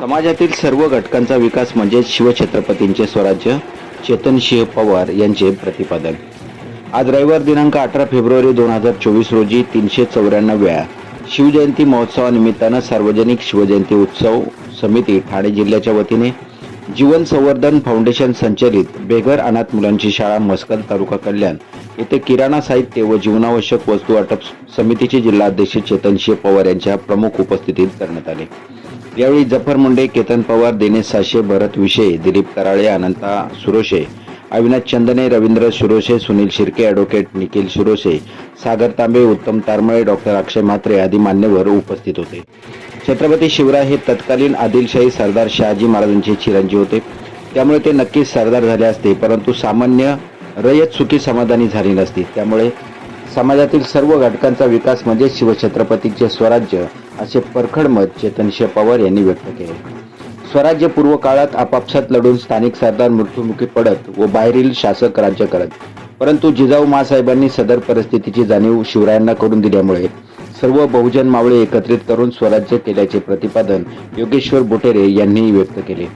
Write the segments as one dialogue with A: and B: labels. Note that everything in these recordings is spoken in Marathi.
A: समाजातील सर्व घटकांचा विकास म्हणजे शिवछत्रपतींचे स्वराज्य चेतनसिंह पवार यांचे प्रतिपादन. आज रविवार दिनांक अठरा फेब्रुवारी दोन हजार चोवीस रोजी तीनशे चौऱ्याण्णव्या शिवजयंती महोत्सवानिमित्तानं सार्वजनिक शिवजयंती उत्सव समिती ठाणे जिल्ह्याच्या वतीने जीवन संवर्धन फाउंडेशन संचलित बेघर अनाथ मुलांची शाळा मस्कल तालुका कल्याण येथे किराणा साहित्य व जीवनावश्यक वस्तू वाटप समितीचे जिल्हाध्यक्ष चेतनसिंह पवार यांच्या प्रमुख उपस्थितीत करण्यात आले. यावेळी जफर मुंडे केतन पवार दिनेश साशे भरत विशे दिलीप कराळे अनंता सुरोशे अविनाश चंदने रवींद्र सुरोशे सुनील शिर्के ॲडव्होकेट निखिल सुरोशे सागर तांबे उत्तम तारमळे डॉक्टर अक्षय म्हात्रे आदी मान्यवर उपस्थित होते. छत्रपती शिवराय हे तत्कालीन आदिलशाही सरदार शहाजी महाराजांचे चिरंजीव होते. त्यामुळे ते नक्कीच सरदार झाले असते परंतु सामान्य रयत सुखी समाधानी झाली नसती. त्यामुळे समाजातील सर्व घटकांचा विकास म्हणजे शिवछत्रपतीचे स्वराज्य असे परखड मत चेतनशे पवार यांनी व्यक्त केले. स्वराज्यपूर्व काळात आपापसात लढून स्थानिक सरदार मृत्युमुखी पडत व बाहेरील शासक राज्य करत. परंतु जिजाऊ मासाहेबांनी सदर परिस्थितीची जाणीव शिवरायांना करून दिल्यामुळे सर्व बहुजन मावळे एकत्रित करून स्वराज्य केल्याचे प्रतिपादन योगेश्वर बुटेरे यांनी व्यक्त केले.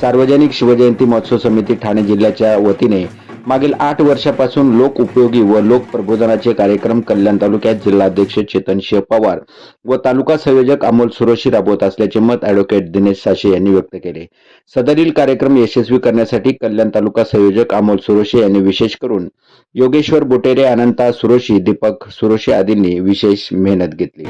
A: सार्वजनिक शिवजयंती महोत्सव समिती ठाणे जिल्ह्याच्या वतीने मागील आठ वर्षापासून लोक उपयोगी व लोक प्रबोधनाचे कार्यक्रम कल्याण तालुक्यात जिल्हाध्यक्ष चेतन शिव पवार व तालुका संयोजक अमोल सुरोशी राबवत असल्याचे मत ॲडव्होकेट दिनेश साशे यांनी व्यक्त केले. सदरील कार्यक्रम यशस्वी करण्यासाठी कल्याण तालुका संयोजक अमोल सुरोशी यांनी विशेष करून योगेश्वर बुटेरे अनंता सुरोशी दीपक सुरोशे आदींनी विशेष मेहनत घेतली.